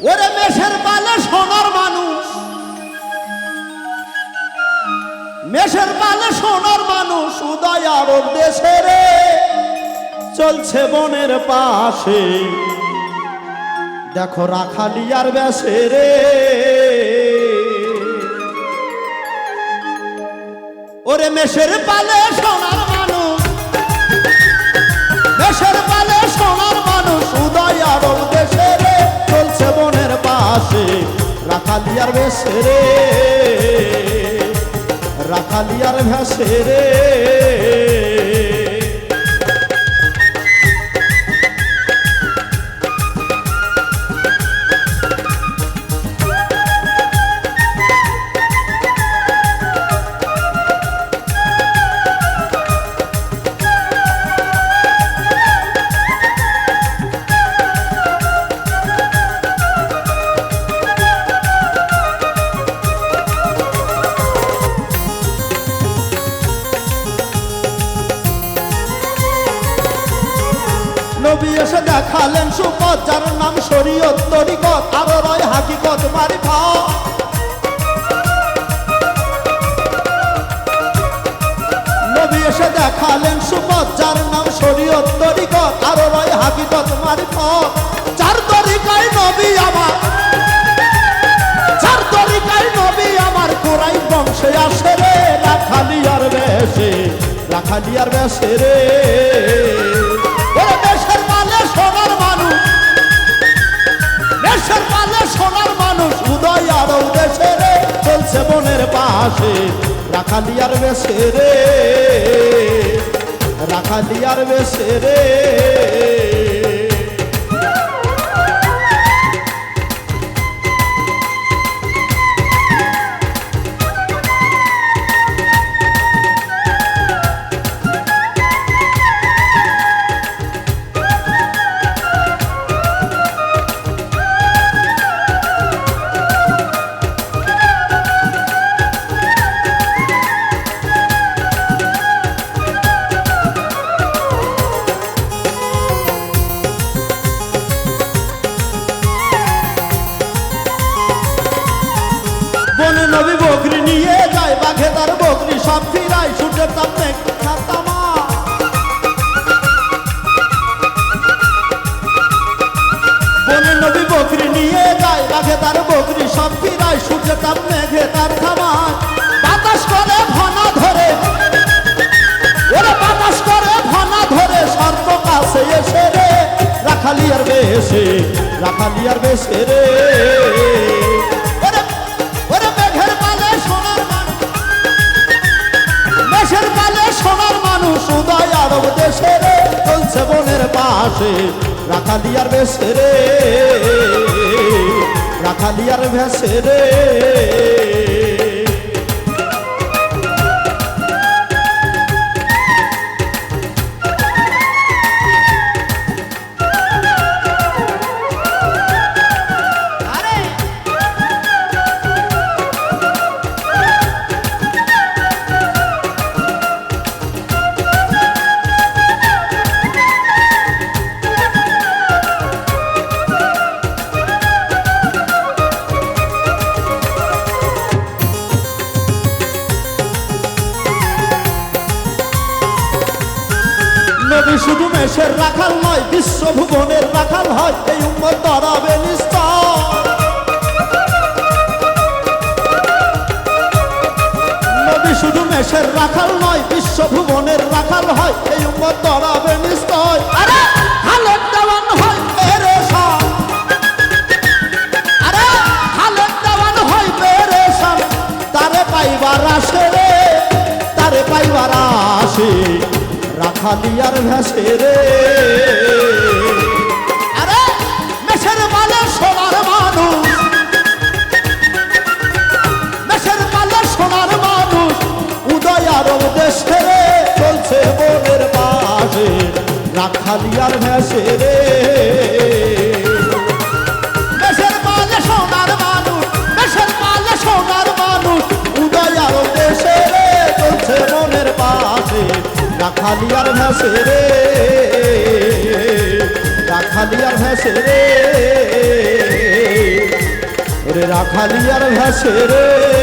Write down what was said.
ওরে মেষের পালে সোনার মানুষ। মেষের পালে সোনার মানুষ, উদয় আরব দেশে রে। চলছে বনের পাশে। দেখো রাখালিয়ার বেশে রে। ওরে মেষের পালে সোনার মানুষ। রাখালিয়ার ভেসে রে রাখালিয়ার ভেসে রে। নবী এসে দেখালেন সুপথ, যার নাম শরীয়ত তরিকত, আরও রয় হাকিকত মারিফা নবী এসে দেখালেন সুপথ, যার নাম শরীয়ত তরিকত, আরও রয় হাকিকত মারিফা চার তরিকায় নবী আমার চার তরিকায় নবী আমার কোরাই বংশে আসে রে রাখালিয়ার বেশে রাখালিয়ার বেশে রে। চলছে বনের পাশে। রাখালিয়ার বেশে রে। রাখালিয়ার বেশে রে। বকরি নিয়ে যায় বাঘে তার বকরি, সব ফিরায় সূর্যের তাপ মেঘে তার থামায় বাতাস করে ফনা ধরে। ওরা বাতাস করে ফনা ধরে সর্প কাছে এসে রে। বেশে, রাখালিয়ার বেশে রে। পালে সোনার মানুষ। উদয় দেশে রে। চলছে বনের পাশে, রাখালিয়ার বেশে রে। রাখালিয়ার ভেসে রে। নবী শুধু মেষের রাখাল নয়, বিশ্বভুবনের রাখাল হয়, এই উম্মত নিস্তার নবী শুধু রাখাল নয় রাখাল হয়, এই উম্মত পেরেশান তারে পাইবার রে, তারে রাখালিয়ার ভেসে রে। আরে সোনার সোনার ভেসে রে। দেশের পালে সোনার মানুষ দেশের পালে সোনার মানুষ। উদয় দেশে রে চলছে পাশে রাখালিয়ার ভেসে রে রাখালিয়ার ভেসে রে। ওরে রাখালিয়ার ভেসে রে।